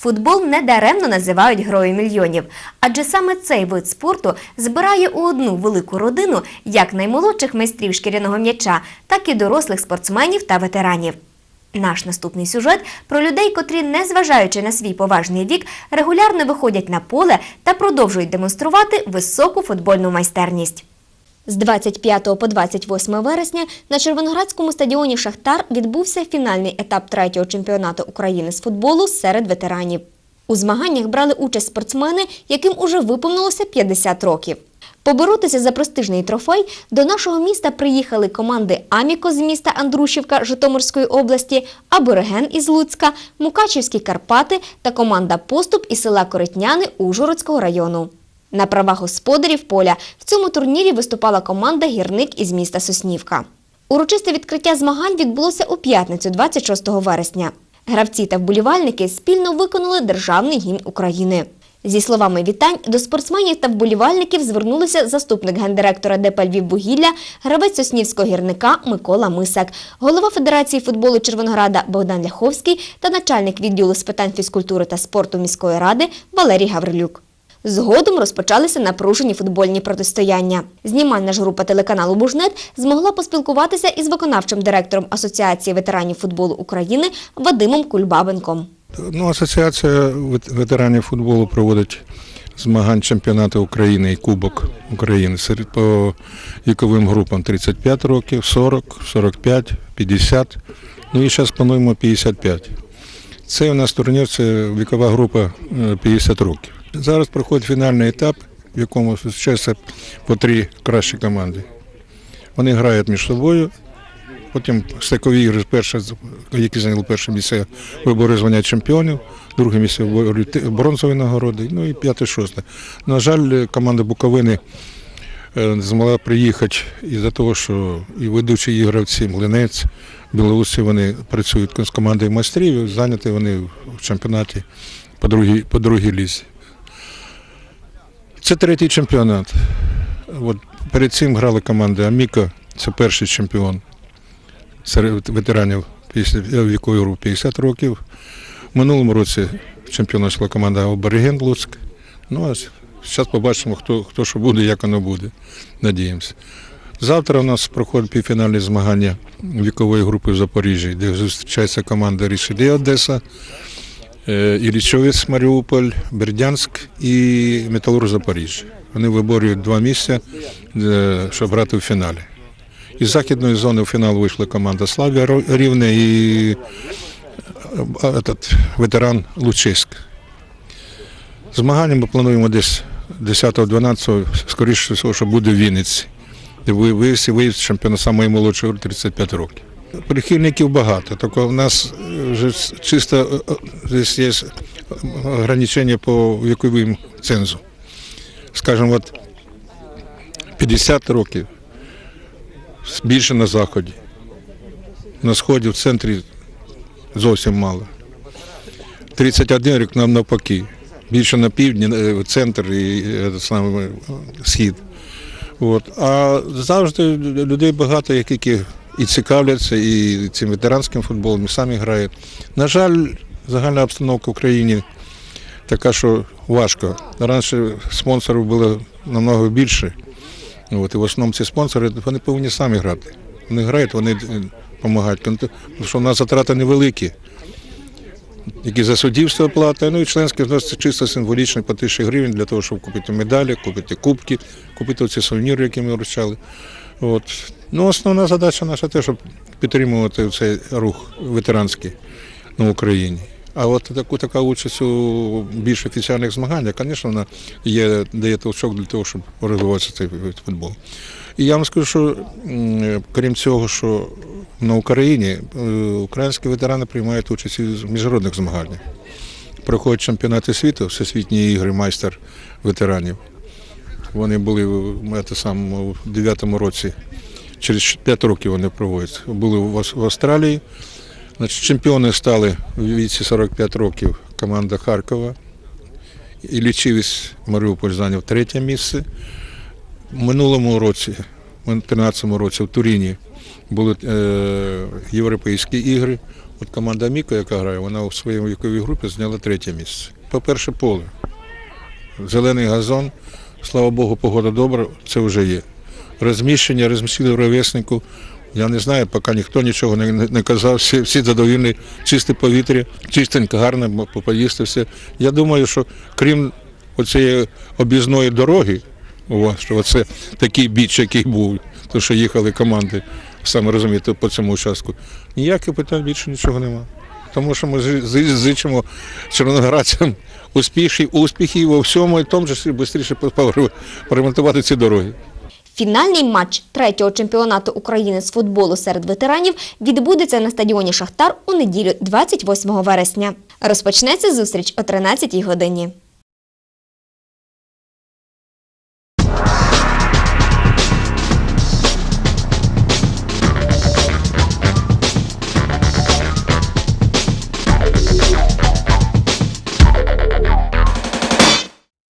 Футбол недаремно називають грою мільйонів, адже саме цей вид спорту збирає у одну велику родину як наймолодших майстрів шкіряного м'яча, так і дорослих спортсменів та ветеранів. Наш наступний сюжет про людей, котрі, незважаючи на свій поважний вік, регулярно виходять на поле та продовжують демонструвати високу футбольну майстерність. З 25 по 28 вересня на Червоноградському стадіоні Шахтар відбувся фінальний етап третього чемпіонату України з футболу серед ветеранів. У змаганнях брали участь спортсмени, яким уже виповнилося 50 років. Поборотися за престижний трофей до нашого міста приїхали команди Аміко з міста Андрушівка Житомирської області, Абориген із Луцька, Мукачівські Карпати та команда Поступ із села Коритняни Ужгородського району. На правах господарів поля в цьому турнірі виступала команда Гірник із міста Соснівка. Урочисте відкриття змагань відбулося у п'ятницю, 26 вересня. Гравці та вболівальники спільно виконали державний гімн України. Зі словами вітань до спортсменів та вболівальників звернулися заступник гендиректора ДП «Львіввугілля», гравець Соснівського гірника Микола Мисак, голова Федерації футболу Червонограда Богдан Ляховський та начальник відділу з питань фізкультури та спорту міської ради Валерій Гаврилюк. Згодом розпочалися напружені футбольні протистояння. Знімальна ж група телеканалу Бужнет змогла поспілкуватися із виконавчим директором Асоціації ветеранів футболу України Вадимом Кульбабенком. Ну, Асоціація ветеранів футболу проводить змагань чемпіонату України і Кубок України серед по віковим групам 35 років, 40, 45, 50. Ну і зараз плануємо 55. Це у нас турнір, це вікова група е, 50 років. Зараз проходить фінальний етап, в якому зустрічаються по три кращі команди. Вони грають між собою. Потім стикові ігри, перше, які зайняли перше місце вибори звання чемпіонів, друге місце ти- нагороди, ну і п'яте, шосте. На жаль, команда Буковини е, змогла приїхати із-за того, що і ведучі і гравці Млинець, білорусі вони працюють з командою майстрів, зайняті вони в чемпіонаті по другій, по другій лізі. Це третій чемпіонат. От перед цим грали команди Аміко, це перший чемпіон серед ветеранів 50 вікової групи 50 років. В минулому році чемпіоном команда Обереген Луцьк. Ну а зараз побачимо, хто, хто що буде, як воно буде. Надіємося. Завтра у нас проходить півфінальні змагання вікової групи в Запоріжжі, де зустрічається команда Рішелі Одеса, е, Іллічовець Маріуполь, Бердянськ і Металург Запоріжжя. Вони виборюють два місця, е, щоб грати в фіналі. Із західної зони в фінал вийшла команда Славія Рівне і е, этот, ветеран Лучиськ. Змагання ми плануємо десь 10-12, скоріше що буде в Вінниці. Де ви- виїзд чемпіона самої молодшої 35 років. Прихильників багато, тільки в нас е, вже чисто е, е, десь є ограничення по віковим цензу. Скажімо, от 50 років більше на заході. На сході, в центрі зовсім мало. 31 рік нам навпаки. Більше на півдні, центр і саме, схід. От. А завжди людей багато, які і цікавляться, і цим ветеранським футболом, і самі грають. На жаль, загальна обстановка в країні така, що важко. Раніше спонсорів було намного більше. От, і в основному ці спонсори вони повинні самі грати. Вони грають, вони допомагають. Тому що в нас затрати невеликі. Які за суддівство плата, ну і членський внос це чисто символічно по тисячі гривень для того, щоб купити медалі, купити кубки, купити ці сувеніри, які ми вручали. От. Ну, основна задача наша те, щоб підтримувати цей рух ветеранський на Україні. А от таку така участь у більш офіційних змаганнях, звісно, вона є, дає толчок для того, щоб розвиватися цей вид футболу. І я вам скажу, що крім цього, що на Україні е, українські ветерани приймають участь в міжнародних змаганнях. Проходять чемпіонати світу, всесвітні ігри майстер ветеранів. Вони були в е, те саме, у 9-му році, через 5 років вони проводяться. Були в Австралії. Значить, чемпіони стали в віці 45 років команда Харкова. І Лічивість Маріуполь зайняв третє місце. В минулому році, в 2013 році в Туріні були е, європейські ігри. От команда Аміко, яка грає, вона у своїй віковій групі зайняла третє місце. По-перше, поле. Зелений газон, слава Богу, погода добра, це вже є. Розміщення, розмістили ровеснику. Я не знаю, поки ніхто нічого не, не, казав, всі, всі задовільні, чисте повітря, чистенько, гарно, поїсти все. Я думаю, що крім оцієї об'їзної дороги, у вас, що оце такий біч, який був, то що їхали команди, саме розумієте, по цьому участку, ніяких питань більше нічого немає. Тому що ми зи- зи- зичимо чорноградцям успіхів, успіхів у всьому і тому числі швидше поремонтувати ці дороги. Фінальний матч третього чемпіонату України з футболу серед ветеранів відбудеться на стадіоні Шахтар у неділю 28 вересня. Розпочнеться зустріч о 13 годині.